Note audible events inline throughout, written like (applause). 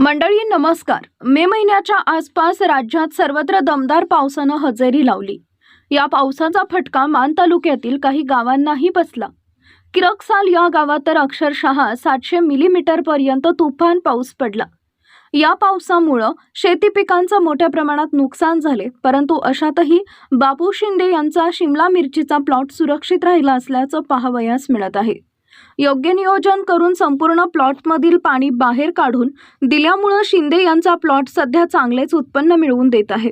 मंडळी नमस्कार. मे महिन्याच्या आसपास राज्यात सर्वत्र दमदार पावसानं हजेरी लावली. या पावसाचा फटका मान तालुक्यातील काही गावांनाही बसला. किरकसाल या गावात तर अक्षरशः सातशे मिलीमीटर पर्यंत तुफान पाऊस पडला. या पावसामुळं शेती पिकांचं मोठ्या प्रमाणात नुकसान झाले परंतु अशातही बापू शिंदे यांचा शिमला मिरचीचा प्लॉट सुरक्षित राहिला असल्याचं पाहावयास मिळत आहे. योग्य नियोजन करून संपूर्ण प्लॉटमधील पाणी बाहेर काढून दिल्यामुळं शिंदे यांचा प्लॉट सध्या चांगलेच उत्पन्न मिळवून देत आहे.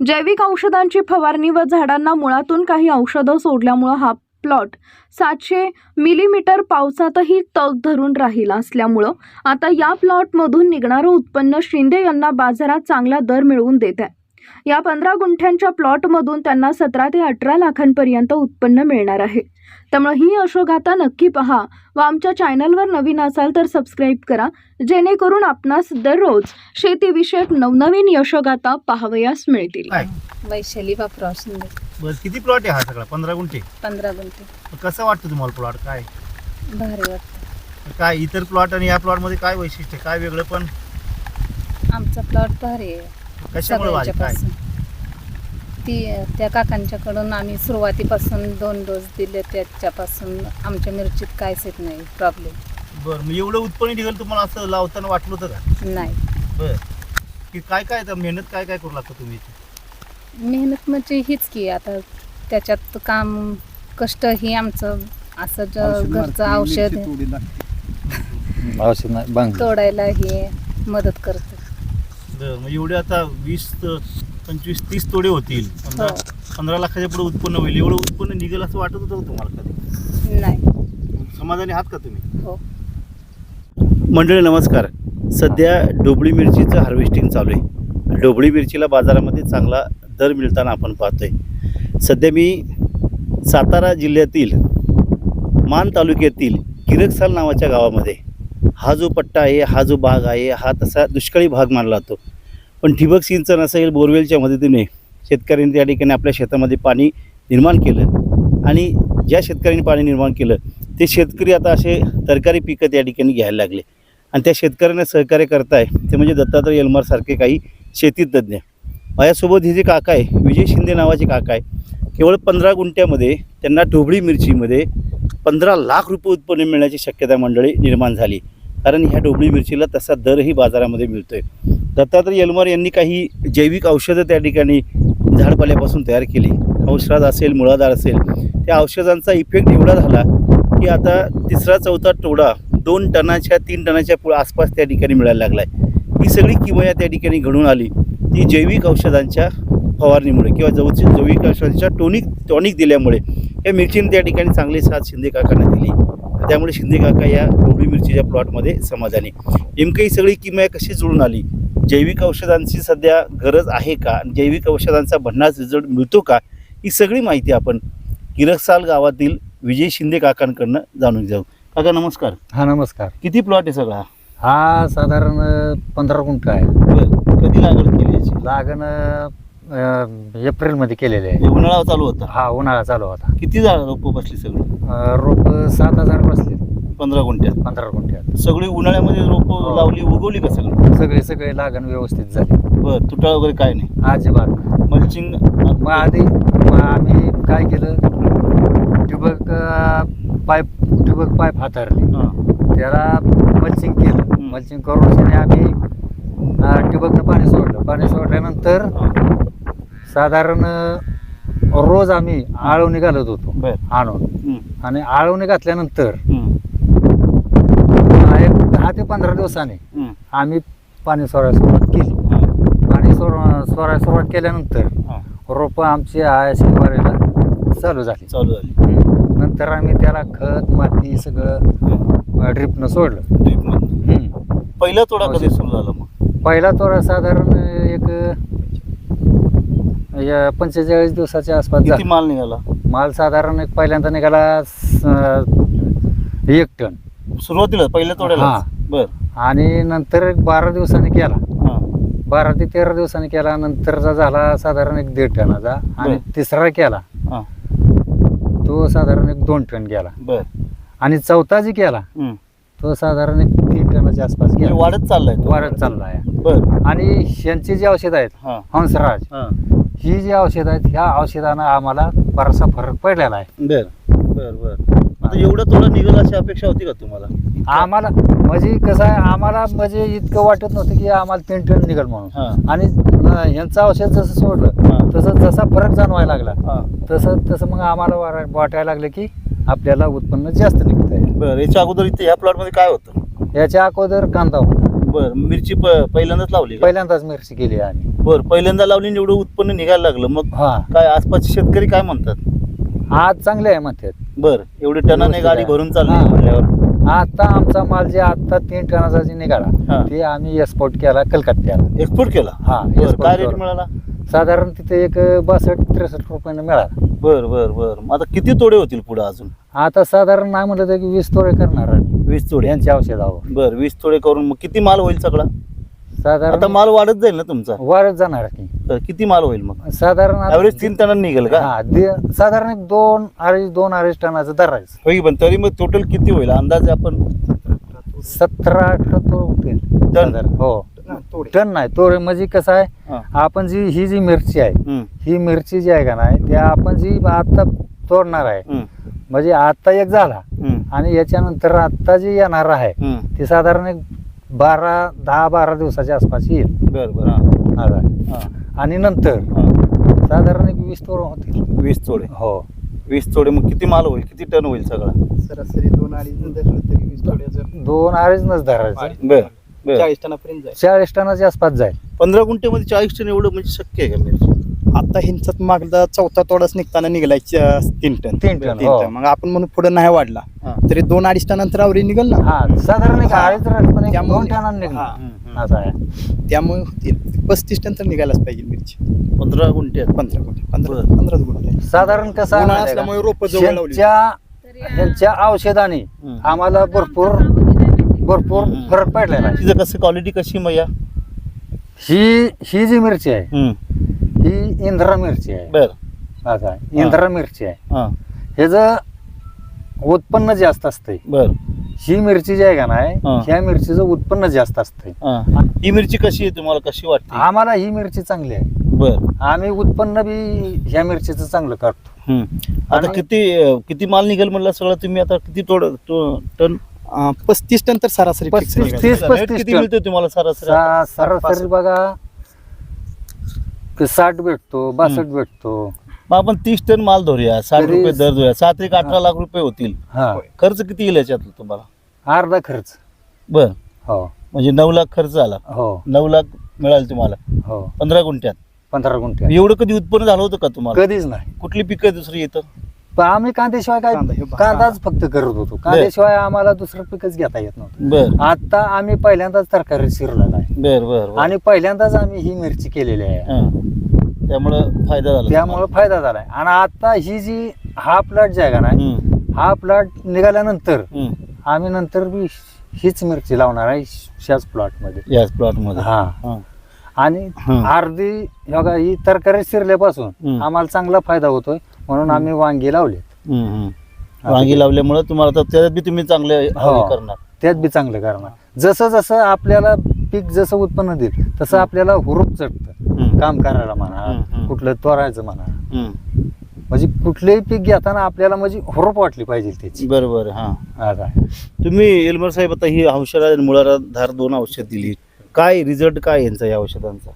जैविक औषधांची फवारणी व झाडांना मुळातून काही औषधं सोडल्यामुळं हा प्लॉट सातशे मिलीमीटर पावसातही तग धरून राहिला असल्यामुळं आता या प्लॉटमधून निघणारं उत्पन्न शिंदे यांना बाजारात चांगला दर मिळवून देत आहे. या पंधरा गुंठ्यांच्या प्लॉटमधून त्यांना सतरा ते अठरा लाखांपर्यंत उत्पन्न मिळणार आहे. त्यामुळे ही यशोगाथा नक्की पहा व आमच्या चॅनलवर नवीन असाल तर सबस्क्राईब करा. जेणेकरून आपणास दररोज शेतीविषयक नवनवीन यशोगाथा पाहावयास मिळतील. काय? वैशाली बापराव शिंदे बरं किती प्लॉट आहे हा सगळा? पंधरा गुंठे? पंधरा गुंठे. कसं वाटतं तुम्हाला प्लॉट काय? भारी वाटतं. काय इतर प्लॉट आणि या प्लॉटमध्ये काय वैशिष्ट्य? काय वेगळं पण? आमचा प्लॉट भारी आहे. कशामुळे वाढ काय? सगळ्यांच्यापासून. ती त्या काकांच्याकडून आम्ही सुरुवातीपासून दोन डोस दिले त्याच्यापासून आमच्या मिरचीत काहीच येत नाही प्रॉब्लेम बरं मग एवढं उत्पन्न निघेल तुम्हाला असं लावताना वाटलं होतं का? नाही. बरं. की काय काय तर मेहनत काय काय करू लागतं तुम्ही इथे? मेहनत म्हणजे हीच की आता त्याच्यात काम कष्ट ही आमचं असं ज- घरचं औषध औषध नाही बांग तोडायला हे मदत करतं. बरं मग एवढे आता वीस त- पंचवीस तीस तोडे होतील. पंधरा हो. पंधरा लाखाच्या पुढे उत्पन्न होईल. एवढं उत्पन्न निघेल असं वाटत होतं का तुम्हाला कधी? नाही. समाधानी आहात का तुम्ही? हो. मंडळी नमस्कार. सध्या डोबळी मिरचीचं हार्वेस्टिंग चालू आहे. डोबळी मिरचीला बाजारामध्ये चांगला दर मिळताना आपण पाहतोय. सध्या मी सातारा जिल्ह्यातील मान तालुक्यातील किरकसाल नावाच्या गावामध्ये हा जो पट्टा आहे हा जो भाग आहे हा तसा दुष्काळी भाग मानला जातो. पण ठिबक सिंचन असेल बोरवेलच्या मदतीने शेतकऱ्यांनी त्या ठिकाणी आपल्या शेतामध्ये पाणी निर्माण केलं. आणि ज्या शेतकऱ्यांनी पाणी निर्माण केलं ते शेतकरी आता असे तरकारी पिकं त्या ठिकाणी घ्यायला लागले. आणि त्या शेतकऱ्यांना सहकार्य करताय ते म्हणजे दत्तात्रय यलमारसारखे काही शेती तज्ज्ञ. माझ्यासोबत हे जे काका आहे विजय शिंदे नावाचे काका आहे केवळ पंधरा गुंठ्यामध्ये त्यांना ढोबळी मिरचीमध्ये पंधरा लाख रुपये उत्पन्न मिळण्याची शक्यता मंडळी निर्माण झाली. कारण ह्या ढोबळी मिरचीला तसा दरही बाजारामध्ये मिळतो आहे दत्तात्रय यलमार यांनी काही जैविक औषधं त्या ठिकाणी झाडपाल्यापासून तयार केली. औषध असेल मुळादार असेल त्या औषधांचा इफेक्ट एवढा झाला की आता तिसरा चौथा टोडा दोन टनाच्या तीन टनाच्या पुढे आसपास त्या ठिकाणी मिळायला लागला आहे ही सगळी किमया त्या ठिकाणी घडून आली. ती जैविक औषधांच्या फवारणीमुळे किंवा जवळची जैविक औषधांच्या टोनिक टॉनिक दिल्यामुळे या मिरचीने त्या ठिकाणी चांगली साथ शिंदे काकांना दिली. त्यामुळे शिंदे काका या डोबळी मिरचीच्या प्लॉटमध्ये समाधानी. नेमकं ही सगळी किमया कशी जुळून आली? जैविक औषधांची सध्या गरज आहे का? आणि जैविक औषधांचा भन्नाट रिझल्ट मिळतो का? ही सगळी माहिती आपण किरकसाल गावातील विजय शिंदे काकांकडनं जाणून घेऊ. काका नमस्कार. हा नमस्कार. किती प्लॉट आहे सगळा? हा साधारण पंधरा गुंठ आहे. कधी लागवड केली याची? लागण अं, एप्रिलमध्ये केलेले आहे. हे उन्हाळा चालू होता. हा उन्हाळा चालू होता. किती झाड रोपं बसली सगळी? रोप सात हजार बसले. पंधरा गुंठ्यात पंधरा गुंठ्यात सगळी उन्हाळ्यामध्ये रोपं हो. लावली उगवली का सगळं सगळे सगळे लागण व्यवस्थित झाले बरं तुटाळ वगैरे काय नाही अजिबात नाही. मल्चिंग मग आधी मग आम्ही काय केलं ठिबक अं, पाईप ठिबक पाईप हाताळले त्याला मल्चिंग केलं. मल्चिंग करून त्याने आम्ही अं, ठिबकनं पाणी सोडलं पाणी सोडल्यानंतर. साधारण अं, रोज आम्ही आळवणी घालत होतो बरं आणून. आणि आळवणी घातल्यानंतर. दहा ते पंधरा दिवसाने हं. आम्ही पाणी सोडायला सुरुवात केली. पाणी सोड सोडायला सुरुवात केल्यानंतर हां. रोपं आमची आयाशी वारायला चालू झाली चालू झाली. नंतर आम्ही त्याला खत माती सगळं ड्रिपनं सोडलं ड्रीपमधनं. पहिला तोडा हो, कधी सर. सुरू झाला मग पहिला तोडा साधारण एक या पंचेचाळीस दिवसाच्या आसपास किती झाला माल निघाला माल साधारण एक पहिल्यांदा निघाला स- एक टन सुरुवातीला पहिल्या तोड्याला हां. बर. आणि नंतर एक बारा दिवसांनी केला. हां. बारा ते तेरा दिवसांनी केला नंतरचा झाला साधारण एक दीड टनाचा आणि बर. तिसरा केला. हां. तो साधारण एक दोन टन गेला. बर. आणि चौथा जी केला. तो साधारण एक तीन टन टनाच्या आसपास म्हणजे गेला. वाढत चाललाय तो. वाढत चालला आहे बर. आणि ह्यांची जी औषध आहेत हा. हंसराज हा. ही जी औषध आहेत ह्या औषधानं आम्हाला बराचसा फरक पडलेला आहे. बर. बर बर. आता एवढं थोडं निघेल अशी अपेक्षा होती का तुम्हाला? आम्हाला म्हणजे कसं आहे आम्हाला म्हणजे इतकं वाटत नव्हतं की आम्हाला तीन टन निघल म्हणून. आणि ह्यांचं औषध जसं सोडलं. तसं जसा फरक जाणवायला लागला तसं तसं मग आम्हाला वाटायला लागलं की आपल्याला उत्पन्न जास्त निघत आहे बर याच्या अगोदर इथे ह्या प्लॉटमध्ये काय होतं? याच्या अगोदर कांदा होता. बर मिरची पहिल्यांदाच लावली? पहिल्यांदाच मिरची केली आम्ही. बर पहिल्यांदा लावली आणि एवढं उत्पन्न निघायला लागलं. मग हा. काय आसपासचे शेतकरी काय म्हणतात? आज चांगले आहे म्हणतात. बर एवढे टनाने गाडी. भरून चालली. म्हणल्यावर. आता आमचा माल जे आता तीन टनाचा जे हा. निघाला ते आम्ही एक्सपोर्ट केला कलकत्त्याला. एक्सपोर्ट केला? हा बर export काय रेट केला. मिळाला? साधारण तिथे एक बासष्ट त्रेसष्ट रुपयानं मिळाला. बर बर बर. मग आता किती तोडे होतील पुढे अजून? आता साधारण नाही म्हणलं तर की वीस तोडे करणार आम्ही. वीस तोडे. यांच्या औषधावर. बर वीस तोडे करून मग किती माल होईल सगळा? आता साधारण माल वाढत जाईल ना तुमचा? वाढत जाणार की तर किती माल होईल मग? साधारण ऍव्हरेज तीन टनांनी निघेल का? हा दे- साधारण एक दोन अडीच दोन अडीच टनाचं धरायचं. होईल पण तरी मग टोटल किती होईल? अंदाजे आपण सतरा अठरा होतील. साधारण. हो. टन नाही तोड म्हणजे कसं आहे हा. आपण जी ही जी मिरची आहे हम्म, ही मिरची जी आहे का नाही त्या आपण जी आता तोडणार आहे हम्म, म्हणजे आता एक झाला हम्म, आणि याच्यानंतर आता जी येणार आहे हम्म. ती साधारण एक बारा दहा बारा दिवसाच्या आसपास येईल. बर हा. हा, आणि नंतर हा. साधारण एक वीस तोड होतील. वीस तोडे. हो. वीस तोडे मग किती माल होईल? किती टन होईल सगळा? सरासरी दोन अडीच धरलं तरी वीस दोन अडीचनच धरायचं. बर बर. चाळीस टनापर्यंत जाईल. चाळीस टनाच्या आसपास जाईल. पंधरा गुंठेमध्ये चाळीस टन एवढं म्हणजे शक्य आहे का मिरची? आता ह्यांच्यात मागदा चौथा तोडाच निघताना निघालाय च- तीन टन तीन टन, हो. मग आपण म्हणून पुढे नाही वाढला. हा. तरी दोन अडीच टनानंतर आवरी निघल ना हा साधारण एक. अडीच टन पण एक त्यामुळे- दोन टनानं हा. निघणार हम्म, हम्म. असं आहे त्यामुळे होतील पस्तीस टन तर निघायलाच पाहिजे मिरची पंधरा गुंठ्यात पंधरा गुंठे पंधरा बरं. पंधराच गुंठे साधारण कसं आहे उन्हाळा माहिती आहे का? असल्यामुळे रोपं जवळ लावली. ह्यांच्या ह्यांच्या औषधाने हम्म. आम्हाला भरपूर भरपूर हम्म. फरक पडलेला आहे तिचं कसं क्वालिटी कशी मग या ही ही जी मिरची आहे ही इंद्रा मिरची आहे बर असं आहे इंद्रा मिरची आहे हा ह्याचं उत्पन्न जास्त असतंय. बर. ही मिरची जी आहे का नाही हा. ह्या मिरचीचं उत्पन्न जास्त असतंय. हा. ही मिरची कशी आहे तुम्हाला कशी वाटते? आम्हाला ही मिरची चांगली आहे. बर. आम्ही उत्पन्न बी ह्या मिरचीचं चांगलं करतो हम्म. आता आणि- किती अं, किती माल निघेल म्हणलं सगळं? तुम्ही आता किती तोड तो- टन? पस्तीस टन तर सरासरी fix पस्तीस-. तीस- रेट पस्तीस किती टन. मिळतोय तुम्हाला सरासरी? सा- सरासरी बघा साठ भेटतो बासष्ट भेटतो. मग आपण तीस टन माल धरूया साठ तरी- रुपये दर धरूया सात एक अठरा लाख रुपये होतील. हा. खर्च किती येईल याच्यात तुम्हाला? अर्धा खर्च. बर. हो. म्हणजे नऊ लाख खर्च आला हो. नऊ लाख मिळाल तुम्हाला. हो. पंधरा गुंठ्यात. पंधरा गुंठे एवढं कधी उत्पन्न झालं होतं का तुम्हाला? कधीच नाही. कुठली पिकं दुसरी येतं पण आम्ही कांद्याशिवाय काय कांदा हे. कांदाच फक्त करत होतो. कांद्याशिवाय आम्हाला दुसरं पिकच घेता येत नव्हतं. बर. आता आम्ही पहिल्यांदाच तरकारी शिरलेला आहे. बर बर बर. आणि पहिल्यांदाच आम्ही ही मिरची केलेली आहे. हा. त्यामुळं फायदा झाला त्यामुळे फायदा झालाय आणि आता ही जी हा प्लॉट जे आहे का नाही हम्म, हा प्लॉट निघाल्यानंतर हम्म. आम्ही नंतर बी हीच मिरची लावणार आहे ह्याच प्लॉटमध्ये याच प्लॉटमध्ये हा हा. आणि हं. अर्धी बघा ही तरकारी शिरल्यापासून हं. आम्हाला चांगला फायदा होतोय म्हणून आम्ही वांगी लावले हम्म, हम्म. वांगी लावल्यामुळे तुम्हाला तर त्याच्यात बी तुम्ही चांगले हो. हे करणार त्यात बी चांगलं करणार जसं जसं आपल्याला पीक जसं उत्पन्न देईल तसं हं. आपल्याला हुरूप चढतं. काम करायला हं, म्हणा. कुठलं तोरायचं म्हणा. म्हणजे कुठलेही पीक घेताना आपल्याला म्हणजे हुरूप वाटली पाहिजे त्याची. बरोबर हा. आता. तुम्ही एलमर साहेब आता ही औषध मुळारा धार दोन औषध दिली. काय रिझल्ट काय यांचा या औषधांचा?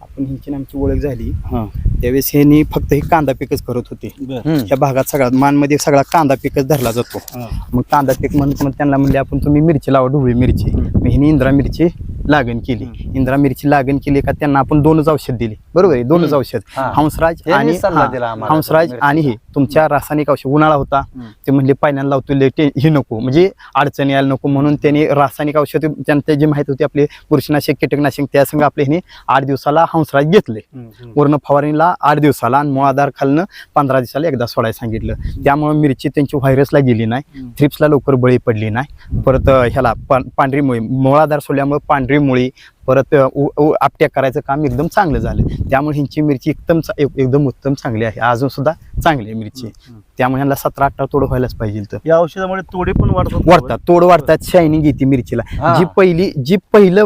आपण ह्यांची आमची ओळख झाली. हा. त्यावेळेस ह्यांनी फक्त हे कांदा पिकच करत होते. बर. हं. या भागात सगळा मानमध्ये सगळा कांदा पिकच धरला जातो. मग कांदा पीक म्हणत मग त्यांना म्हणले आपण तुम्ही मिरची लावा ढोबळी मिरची. मग हिने इंद्रा मिरची लागण केली. इंद्रा मिरची लागण केली का त्यांना आपण दोनच औषध दिली. बरोबर आहे? दोनच. औषध. हंसराज आणि हा, हंसराज. आणि हे. तुमच्या रासायनिक औषध. उन्हाळा होता. ते म्हणले पहिल्यांदा लावतो ते हे नको. म्हणजे अडचणी यायला नको म्हणून त्यांनी रासायनिक औषध त्यांना जी माहिती होती आपले बुरशीनाशक कीटकनाशक त्या संग आपले ह्याने आठ दिवसाला हंसराज घेतले. वर्ण फवारणीला आठ दिवसाला आणि मुळाधार खालनं पंधरा दिवसाला एकदा सोडायला सांगितलं. त्यामुळे मिरची त्यांची व्हायरसला गेली नाही. थ्रिप्सला लवकर बळी पडली नाही. परत ह्याला पांढरी मुळी मुळाधार सोडल्यामुळे पांढरी मुळी परत आपट्या करायचं काम एकदम चांगलं झालं. त्यामुळे ह्यांची मिरची एकदम एकदम उत्तम चांगली आहे. अजून सुद्धा चांगली आहे मिरची. त्यामुळे ह्यांना सतरा अठरा तोड व्हायलाच पाहिजे तर या औषधामुळे तोडे पण वाढतात वाढतात. तोड वाढतात शायनिंग येते मिरचीला. जी पहिली जी पहिलं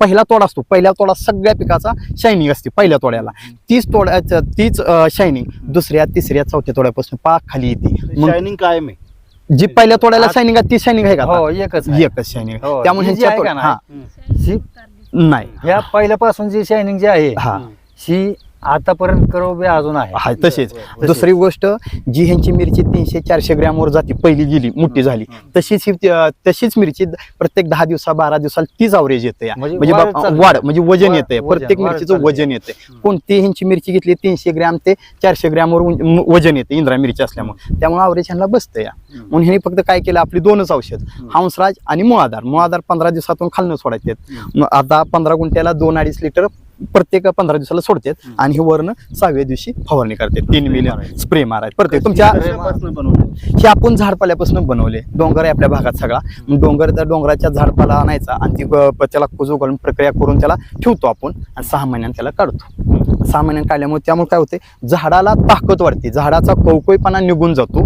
पहिला तोडा असतो पहिल्या तोडा सगळ्या पिकाचा शायनिंग असते पहिल्या तोड्याला. तीच तोड्याचं तीच शायनिंग दुसऱ्या तिसऱ्या चौथ्या तोड्यापासून पाक खाली येते. शायनिंग कायम आहे. जी पहिल्या तोड्याला शायनिंग ती शायनिंग आहे का? हो एकच. एकच शायनिंग हो, त्यामुळे ही नाही? नाही ह्या पहिल्यापासून जी शायनिंग जी आहे हा. ही आतापर्यंत करोबे अजून आहे हा तसेच. दुसरी गोष्ट जी ह्यांची मिरची तीनशे चारशे ग्रॅमवर जाते पहिली गेली मोठी झाली. तशीच ही तशीच मिरची प्रत्येक दहा दिवसा बारा दिवसाला तीच अवरेज येते म्हणजे म्हणजे वाढ म्हणजे वजन वाढ- येते वजन- प्रत्येक वाढ मिरचीचं. वजन येते. कोणती ह्यांची मिरची घेतली तीनशे ग्रॅम ते चारशे ग्रॅमवर उं- म- वजन येते इंद्रा मिरची असल्यामुळे त्यामुळे अवरेज ह्यांना बसतं या. म्हणून ह्यांनी फक्त काय केलं आपली दोनच औषध. हंसराज आणि मुळाधार मुळाधार पंधरा दिवसातून खालनं सोडायचे. मग आता पंधरा गुंठ्याला दोन अडीच लिटर प्रत्येक पंधरा दिवसाला सोडतात. आणि हे वरनं सहाव्या दिवशी फवारणी करते तीन मिलियन. स्प्रे मारायचे. प्रत्येक तुमच्या हे आपण झाडपाल्यापासून बनवले. डोंगर आहे आपल्या भागात सगळा. डोंगर त्या डोंगराच्या झाडपाला आणायचा आणि ती त्याला कुजू घालून प्रक्रिया करून त्याला ठेवतो आपण आणि सहा महिन्यात त्याला काढतो. सहा महिन्यात काढल्यामुळे त्यामुळे काय होते? झाडाला ताकद वाढते. झाडाचा कवकळीपणा निघून जातो.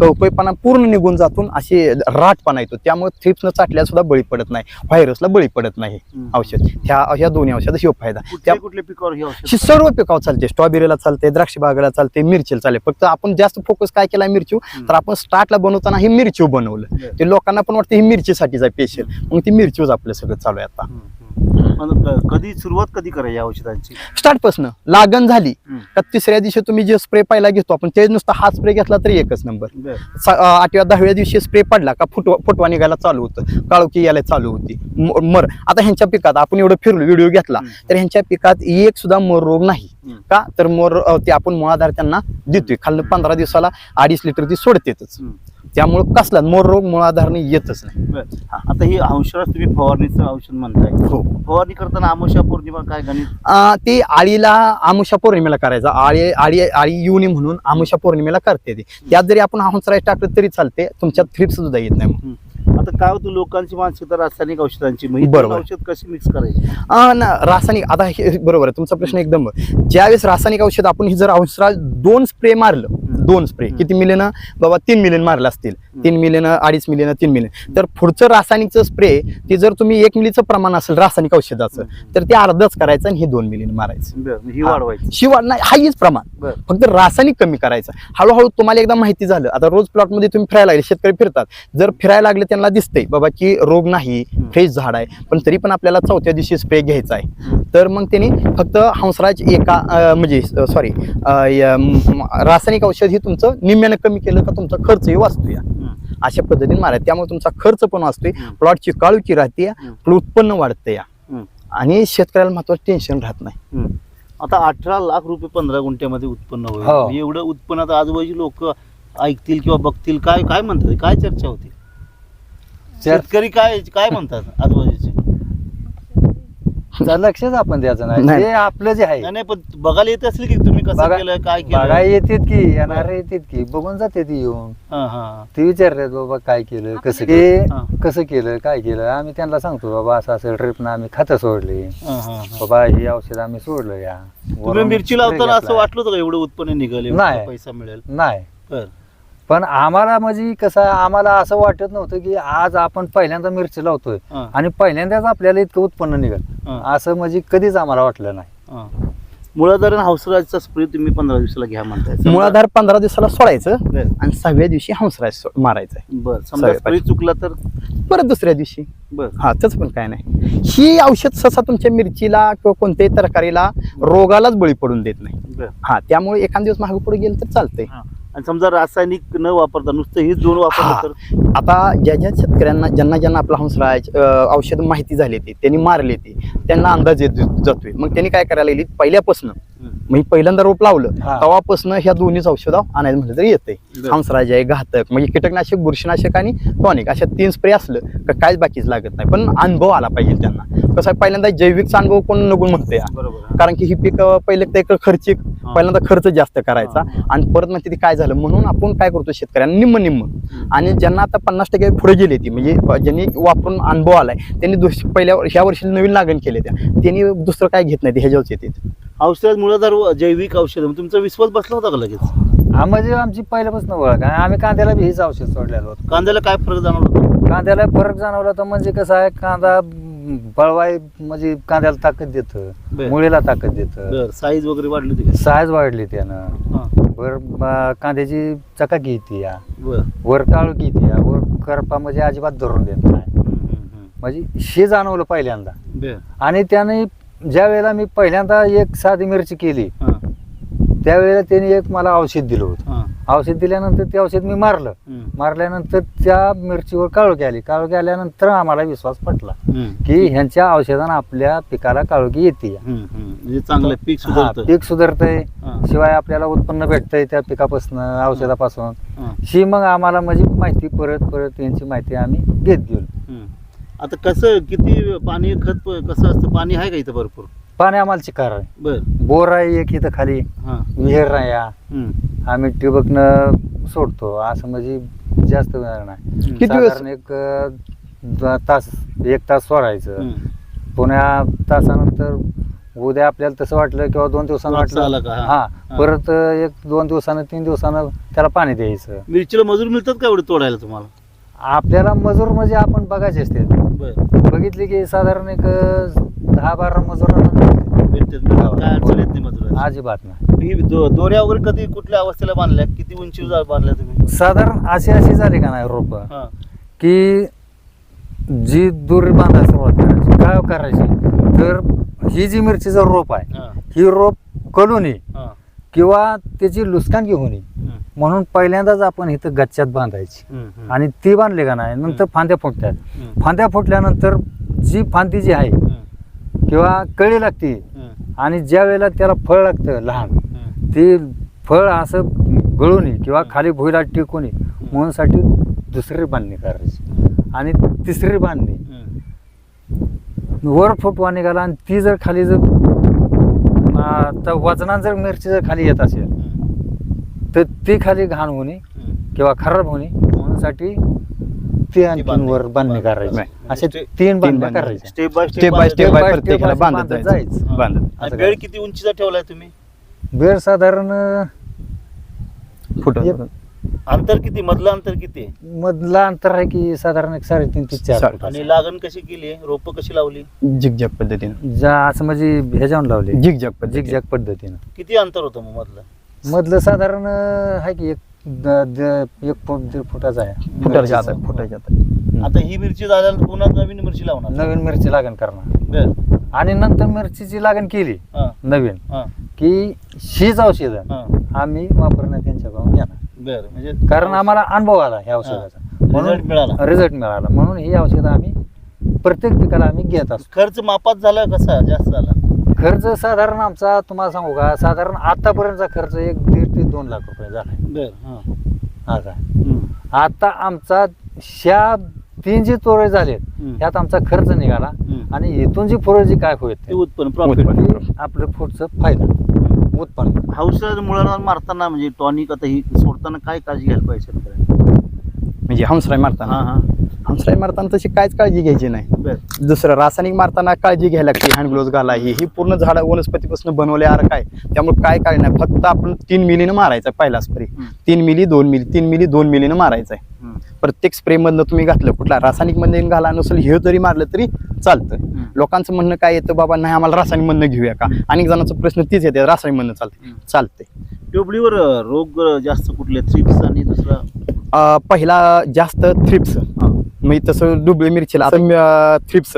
कवकळीपणा पूर्ण निघून जातून अशी राटपणा येतो. त्यामुळे थ्रिप्सनं चाटल्या सुद्धा बळी पडत नाही. व्हायरसला बळी पडत नाही. औषध. ह्या ह्या दोन्ही औषध शिव फायदा. त्या कुठल्या कुठल्या पिकावर हे औषध सर्व पिकावर चालते. स्ट्रॉबेरीला चालते द्राक्ष बागेला चालते मिरचीला चालते. फक्त आपण जास्त फोकस काय केला मिरची हम्म. तर आपण स्टार्टला बनवताना ही मिरची बनवलं. बरं. ते लोकांना पण वाटतं ही मिरचीसाठीच आहे स्पेशल मग ती मिरचीच आपलं सगळं चालू आहे आता. कधी सुरुवात कधी करायची या औषधांची? स्टार्ट पासन लागण झाली. का तिसऱ्या दिवशी तुम्ही जे स्प्रे पहिला घेतो आपण ते नुसता हा स्प्रे घेतला तरी एकच नंबर. आठव्या दहाव्या दिवशी स्प्रे पडला का फुटवा फुटवा निघायला चालू होतं. काळोखी यायला चालू होती. मर. आता ह्यांच्या पिकात आपण एवढं फिरलो व्हिडिओ घेतला. तर ह्यांच्या पिकात एक सुद्धा मोर रोग नाही. का? तर मोर ते आपण मुळाधार त्यांना देतोय. खाल्लं पंधरा दिवसाला अडीच लिटर ती सोडतेच. त्यामुळं कसला मोर रोग मुळाधारने येतच नाही. आता ही अंशराज तुम्ही फवारणीचं औषध म्हणताय. हो. फवारणी करताना अमावस्या पौर्णिमा काय गणित? ते आळीला आमुषा पौर्णिमेला करायचं. आळी आळी आळी येऊ नये म्हणून आमुषा पौर्णिमेला करते ते. त्यात जरी आपण हंसराज टाकलं तरी चालते तुमच्यात थ्रिप्स सुद्धा येत नाही मग. आता काय होतं लोकांची मानसिकता रासायनिक औषधांची. मग ही बरोबर. औषध कशी मिक्स करायची? ना रासायनिक आता हे बरोबर आहे. तुमचा प्रश्न एकदम. बरोबर. ज्यावेळेस रासायनिक औषध आपण ही जर औषध दोन स्प्रे मारलं दोन स्प्रे. किती मिलियन? बाबा तीन मिलियन मारलं असतील. तीन मिलियन अडीच मिलियन तीन मिलियन. तर पुढचं रासायनिकचं स्प्रे ते जर तुम्ही एक मिलीचं प्रमाण असेल रासायनिक औषधाचं तर ते अर्धच करायचं आणि हे दोन मिलियन मारायचं. शिवाय नाही हाच प्रमाण. फक्त रासायनिक कमी करायचं. हळूहळू तुम्हाला एकदा माहिती झालं. आता रोज प्लॉटमध्ये तुम्ही फिरायला लागले शेतकरी फिरतात. जर फिरायला लागले त्यांना दिसतंय बाबा की रोग नाही. फ्रेश झाड आहे. पण तरी पण आपल्याला चौथ्या दिवशी स्प्रे घ्यायचा आहे. तर मग त्यांनी फक्त हंसराज एका म्हणजे सॉरी रासायनिक औषध हे तुमचं निम्म्यानं कमी केलं का तुमचा खर्चही वाचतो या. अशा पद्धतीने मारा त्यामुळे तुमचा खर्च पण वाचतोय. प्लॉटची काळुकी राहते. आपलं उत्पन्न वाढतं या. आणि शेतकऱ्याला महत्वाचं टेन्शन राहत नाही. आता अठरा लाख रुपये पंधरा गुंठ्यामध्ये उत्पन्न होईल हो. म्हणजे एवढं उत्पन्न आता आजूबाजूची लोक ऐकतील किंवा बघतील काय काय म्हणतात काय चर्चा होती शेतकरी काय काय म्हणतात आजूबाजूचे (laughs) तर लक्षच आपण द्यायचं नाही. नाही. ते आपलं जे आहे. नाही, नाही पण बघायला येत असेल की तुम्ही कसं बघा- केलं काय बघा केलं येतात की येणार येतात की. बघून जाते ती येऊन. हा, हा. ते विचारतात बाबा काय केलं? कसं हा. के कसं केलं? काय केलं? आम्ही त्यांना सांगतो बाबा असं असं ट्रिपनं आम्ही खातं सोडले. हा, हा, हा. बाबा ही औषध आम्ही सोडलं या. तुम्ही वरून मिरची spray लावताना असं. वाटलं होतं का एवढं उत्पन्न निघेल एवढा नाही. पैसा मिळेल? नाही. बर. पण आम्हाला म्हणजे कसं आम्हाला असं वाटत नव्हतं की आज आपण पहिल्यांदा मिरची लावतोय हा, आणि पहिल्यांदाच आपल्याला इतकं उत्पन्न निघत हा, असं म्हणजे कधीच आम्हाला वाटलं नाही. हा. मुळाधारण हौसराजचा स्प्रे तुम्ही पंधरा दिवसाला घ्या म्हणताय. मुळाधार पंधरा दिवसाला सोडायचं बर. आणि सहाव्या दिवशी हंसराज सो- मारायचं आहे बर समजा स्प्रे चुकला तर? परत दुसऱ्या दिवशी. बर. हा तसं पण काय नाही. ही औषध सहसा तुमच्या मिरचीला किंवा कोणत्याही तरकारीला रोगालाच बळी पडून देत नाही. बर. हा त्यामुळे एखाद दिवस मागे पुढे गेलं तर चालतंय. हा. आणि समजा रासायनिक न वापरता नुसतं हेच दोन हा. वापरलं तर आता ज्या ज्या शेतकऱ्यांना ज्यांना ज्यांना आपला हंसराज औषध माहिती झाली ती त्यांनी मारले ती त्यांना अंदाज येत जातोय मग त्यांनी काय करायला लागली पहिल्यापासून. म्हणजे पहिल्यांदा रोप लावलं. तेव्हापासून ह्या दोन्हीच औषध आणायचं म्हटलं तरी येते. हंसराज आहे घातक म्हणजे कीटकनाशक बुरशीनाशक आणि टॉनिक अशा तीन स्प्रे असलं का काहीच बाकीच लागत नाही पण अनुभव आला पाहिजे त्यांना कसं आहे पहिल्यांदा जैविकचा अनुभव कोण नगून म्हणते. कारण की ही पीक पहिले तर एक खर्चिक. पहिल्यांदा खर्च जास्त करायचा. आणि परत मग ते काय झालं. म्हणून आपण काय करतो शेतकऱ्यांना निम्म निम्म. आणि ज्यांना आता पन्नास टक्के पुढे गेली ती म्हणजे ज्यांनी वापरून अनुभव आलाय त्यांनी दुस- पहिल्या ह्या वर्षी नवीन लागण केली त्या त्यांनी दुसरं काय घेत नाही ते ह्याच्यावरच येते औषध मुळाधार जैविक औषध तुमचा विश्वास बसला होता का लगेच? हा म्हणजे आमची पहिल्यापासून ओळख आहे. आम्ही कांद्याला बी हीच औषध सोडलेलं होतं. कांद्याला काय फरक जाणवला होता? कांद्याला फरक जाणवला तर म्हणजे कसं आहे कांदा म, बळवाई म्हणजे कांद्याला ताकद. देतं मुळीला ताकद देतं. बर साईज वगैरे वाढली होती साईज वाढली त्यानं. वर म, कांद्याची चकाकी येते या. बर. वर काळुकी येते या. वर करपा म्हणजे अजिबात धरून देत नाही. म्हणजे हे जाणवलं पहिल्यांदा. बर. आणि त्याने ज्या वेळेला मी पहिल्यांदा एक साधी मिरची केली हा, त्यावेळेला त्याने एक मला औषध दिलं होतं. औषध दिल्यानंतर ते औषध मी मारलं. हम्म, मारल्यानंतर त्या मिरचीवर काळोखी आली. काळोखी आल्यानंतर आम्हाला विश्वास पटला हम्म, की ह्यांच्या औषधानं आपल्या पिकाला काळोखी येते. हम्म, हम्म. म्हणजे चांगलं पीक हा, सुधारतं. पीक सुधारतंय. हा, शिवाय आपल्याला उत्पन्न भेटतंय त्या पिकापासून औषधापासून. हा, ही मग आम्हाला म्हणजे माहिती परत परत यांची माहिती आम्ही घेत गेलो. हम्म. आता कसं किती पाणी खत प- कसं असतं? पाणी आहे का इथं भरपूर? पाणी आम्हाला चिकार आहे बर. बोर आहे एक इथं खाली. हा. विहीर नाही या. हम्म, आम्ही ठिबकनं सोडतो. असं म्हणजे जास्त वेळ नाही. किती? साधारण एक अं, द- तास एक तास सोडायचं. हम्म. पुण्या तासानंतर उद्या आपल्याला तसं वाटलं किंवा दोन दिवसानं आला वाटलं का? हा. हा. हा. परत एक दोन दिवसानं तीन दिवसानं त्याला पाणी द्यायचं. मिरचीला मजूर मिळतात का एवढे तोडायला तुम्हाला? आपल्याला मजूर म्हणजे आपण बघायचे असते बर. बघितली की साधारण एक अं, दहा बारा मजुरांना भेटते. भेटतात मिळतात. काय अडचण येत नाही मजुराची? अजिबात नाही. ही दो- दोऱ्या वगैरे कधी कुठल्या अवस्थेला बांधल्या? किती उंचीवर बांधल्या तुम्ही? साधारण अशी अशी झाली का नाही रोप? हा. की जी दोरी बांधायला सुरुवात करायची काय करायची. तर ही जी मिरचीचं रोप आहे हा. ही रोप कलून ये हा. किंवा त्याची लुसकान घेऊन ये. हम्म, म्हणून पहिल्यांदाच आपण इथं गच्च्यात बांधायची. हम्म, हम्म, आणि ती बांधली का नाही? नंतर फांद्या फुटतात. हम्म, फांद्या फुटल्यानंतर जी फांदी जी आहे किंवा कळी लागते आणि ज्या वेळेला त्याला फळ लागतं लहान. ते फळ असं गळून किंवा खाली भुईला टिकून म्हणूनसाठी दुसरी बांधणी करायची. आणि तिसरी बांधणी. वर फुटवा निघाला आणि ती जर खाली जर तर वजनात जर मिरची जर खाली येत असेल तर ती खाली घाण होणे किंवा खराब होणे. म्हणूनसाठी ती बांधणी. वर बांधणी. करायची. असे ते- तीन बांधण्या बांधण्या. करायच्या. Step by step by step प्रत्येकाला बांधत बांधत जायचं. जायचं. बांधत असं बेड किती उंचीचा ठेवलाय तुम्ही? बेड साधारण फुट. एक- अंतर किती? मधलं अंतर किती आहे? मधला अंतर आहे की साधारण एक साडेतीन ते चार साडे- फुट. आणि. लागण कशी केली रोप कशी लावली? झिकझॅक पद्धतीनं. जा असं म्हणजे ह्याच्यावर लावले. झिकझॅक पद्धती झिकझॅक पद्धतीनं. किती अंतर होतं मग मधलं? मधलं साधारण आहे की एक द- द- एक फूट दीड फुटाचा आहे. फुटाच्या आत फुटाच्या आत. आता ही मिरची झाल्यानंतर पुन्हा नवीन मिरची लावणार. नवीन मिरची लागण करणार. बर. आणि नंतर मिरचीची लागण केली हा. नवीन हा. की हीच औषधं हा. आम्ही वापरण्यात त्यांच्याकडून घेणार. बर म्हणजे कारण आम्हाला अनुभव आला ह्या औषधाचा. रिझल्ट मिळाला. रिझल्ट मिळाला. म्हणून ही औषधं आम्ही प्रत्येक पिकाला आम्ही घेत असतो. खर्च मापात झाला कसा? जास्त झाला? खर्च साधारण आमचा तुम्हाला सांगू का? साधारण आतापर्यंतचा खर्च एक दीड ते दोन लाख रुपये झाला बर हा. आता. आमचा ह्या तीन जे तोरे झालेत हम्म. त्यात आमचा खर्च निघाला हम्म. आणि इथून जी फुलं जी काय होत ते. उत्पन्न प्रॉफिट उत्पन्न. आपलं पुढचं फायदा. उत्पन्न. औषध मुळाला मारताना म्हणजे टॉनिक आता ही सोडताना काय काळजी घ्यायला पाहिजे शेतकऱ्यांनी? म्हणजे हंसराय हा मारताना. हा हंसराय मारताना तशी काहीच काळजी घ्यायची नाही. बर. दुसरं रासायनिक मारताना काळजी घ्यायला लागते. हँड ग्लोव्ह घाला ही ही पूर्ण झाड वनस्पतीपासून बनवले आर काय? त्यामुळे काय काय नाही. फक्त आपण तीन मिलीनं मारायचं आहे पहिला स्प्रे हम्म. तीन मिली दोन मिली तीन मिली दोन मिलीनं मारायचं आहे. प्रत्येक स्प्रे मधनं तुम्ही घातलं कुठला रासायनिक मधनं घाला नसेल हे जरी मारलं तरी चालतं. लोकांचं म्हणणं काय येतं बाबा नाही आम्हाला रासायनिक मधनं घेऊया का अनेक जणांचा प्रश्न तीच येते रासायनिक मधनं चालते. चालते टोबलीवर अं, रोग जास्त कुठले थ्रिप्स आणि दुसरा पहिला जास्त थ्रिप्स. म्हणजे तसं डुबळी मिरचीला थ्रिप्स.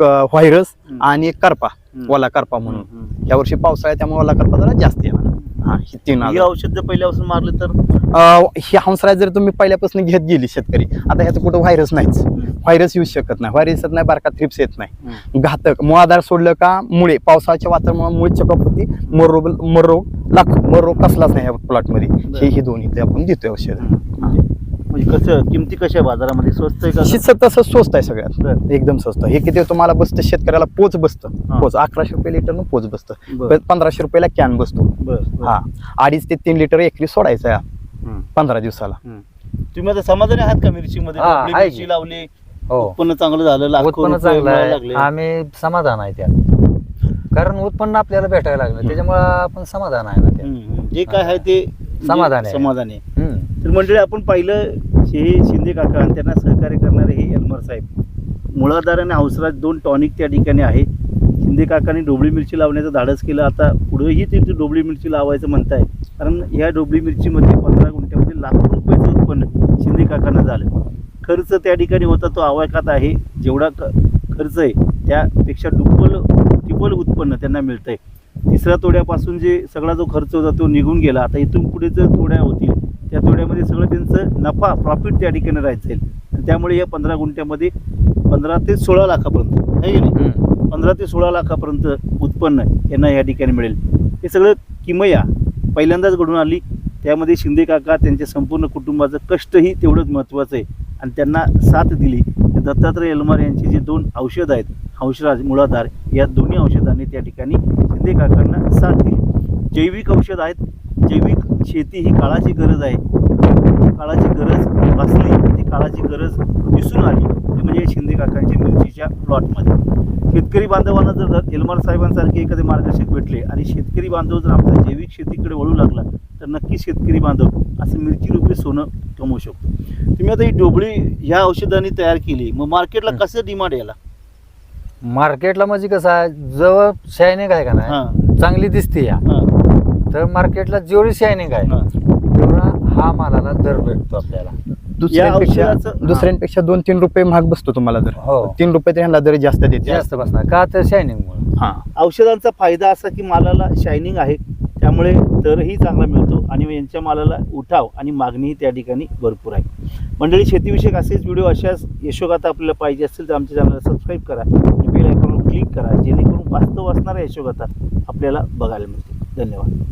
व्हायरस. आणि करपा. ओला करपा म्हणून हम्म. या वर्षी पावसाळ्यात त्यामुळे ओला करपा जरा जास्त येणार हा ही तीन. औषध पहिल्यापासून मारले तर ही हंसराय जर तुम्ही पहिल्यापासून घेत गेली शेतकरी आता ह्याचं कुठं व्हायरस नाहीच. व्हायरस येऊ शकत नाही. व्हायरस येत नाही बारका थ्रिप्स येत नाही. घातक. मुळाधार सोडलं का मुळे. पावसाच्या वातावरणामुळे मुळे चकप होती. मर मर लागतो मर कसलाच नाही या प्लॉटमध्ये हे ही दोन्ही ते आपण देतोय औषध. म्हणजे कसं किमती कशा बाजारामध्ये? स्वस्त आहे का? शीत तसं स्वस्त आहे सगळ्यात. एकदम स्वस्त. हे किती तुम्हाला बसतं? शेतकऱ्याला पोच बसतं. पोच. अकराशे रुपये लिटरनं पोच बसतं. पंधराशे रुपयाला कॅन बसतो. हा. अडीच ते तीन लिटर एकरी सोडायचं. पंधरा दिवसाला. तुम्ही आता समाधानी आहात का मिरची मध्ये हा, आहे मिरची की. लावली हो. उत्पन्न चांगलं झालं लाखो उत्पन्न रुपये चांगलं मिळायला आहे. लागले. आम्ही समाधान आहे त्यात. कारण उत्पन्न आपल्याला भेटायला लागलं त्याच्यामुळे आपण समाधान आहे ना ते हम्म. जे काय आहे ते म्हणजे समाधान आहे. समाधान आहे. हम्म. तर मंडळी आपण पाहिलं हे शिंदे काका आणि त्यांना सहकार्य करणारे हे यलमर साहेब. मुळाधार आणि हौसराज दोन टॉनिक त्या ठिकाणी आहे शिंदे काकांनी डोबळी मिरची लावण्याचं धाडस केलं. आता पुढेही ते डोबळी मिरची लावायचं म्हणताय. कारण ह्या डोबळी मिरचीमध्ये पंधरा गुंठ्यामध्ये लाखो रुपयाचं उत्पन्न शिंदे काकांना झालं. खर्च त्या ठिकाणी होता तो आवाकात आहे. जेवढा क- खर्च आहे त्यापेक्षा दुप्पल टिपल उत्पन्न त्यांना मिळतं आहे तिसऱ्या तोड्यापासून जे सगळा जो खर्च होता तो निघून गेला. आता इथून पुढे जर तोड्या होतील त्या तोड्यामध्ये सगळं त्यांचं नफा प्रॉफिट त्या ठिकाणी राहत जाईल त्यामुळे या पंधरा गुंठ्यामध्ये पंधरा ते सोळा लाखापर्यंत आहे की नाही. पंधरा ते सोळा लाखापर्यंत उत्पन्न यांना या ठिकाणी मिळेल. हे सगळं किमया पहिल्यांदाच घडून आली. त्यामध्ये शिंदे काका त्यांच्या संपूर्ण कुटुंबाचं कष्टही तेवढंच महत्त्वाचं आहे. आणि त्यांना साथ दिली. दत्तात्रय एलमार यांची जी दोन औषध आहेत हंसराज मुळाधार या दोन्ही औषधांनी त्या ठिकाणी शिंदे काकांना साथ दिली. जैविक औषध आहेत. जैविक शेती ही काळाची गरज आहे. काळाची गरज भासली ती काळाची गरज दिसून आली. म्हणजे शिंदे काकांच्या मिरचीच्या प्लॉटमध्ये शेतकरी बांधवांना जर एलमार साहेबांसारखे एखादे मार्गदर्शक भेटले आणि शेतकरी बांधव जर आपल्या जैविक शेतीकडे वळू लागला तर नक्कीच शेतकरी बांधव असं मिरची रुपये सोनं कमवू शकतो. तुम्ही आता ही डोबळी ह्या औषधांनी तयार केली मग मार्केटला. कसं डिमांड याला? मार्केटला म्हणजे कसं आहे जवळ शायनिंग आहे का. नाही? चांगली दिसते या. तर मार्केटला जेवढी शायनिंग आहे तेवढा हा मालाला दर भेटतो आपल्याला. दुसऱ्यांपेक्षा औषधाचं- दुसऱ्यांपेक्षा दोन तीन रुपये महाग बसतो तुम्हाला हो. तीन रुपये तर ह्यांना दर जास्त देते. जास्त बसणार. का तर शायनिंग मुळे. हा. औषधांचा फायदा असा की मालाला शायनिंग आहे. त्यामुळे दरही चांगला मिळतो आणि यांच्या मालाला उठाव आणि मागणीही त्या ठिकाणी भरपूर आहे. मंडळी शेतीविषयक असेच व्हिडिओ अशाच यशोगाथा आपल्याला पाहिजे असतील तर आमच्या चॅनलला सबस्क्राईब करा आणि बेल आयकॉनवर क्लिक करा. जेणेकरून वास्तव असणाऱ्या यशोगाथा आपल्याला बघायला मिळतील. धन्यवाद.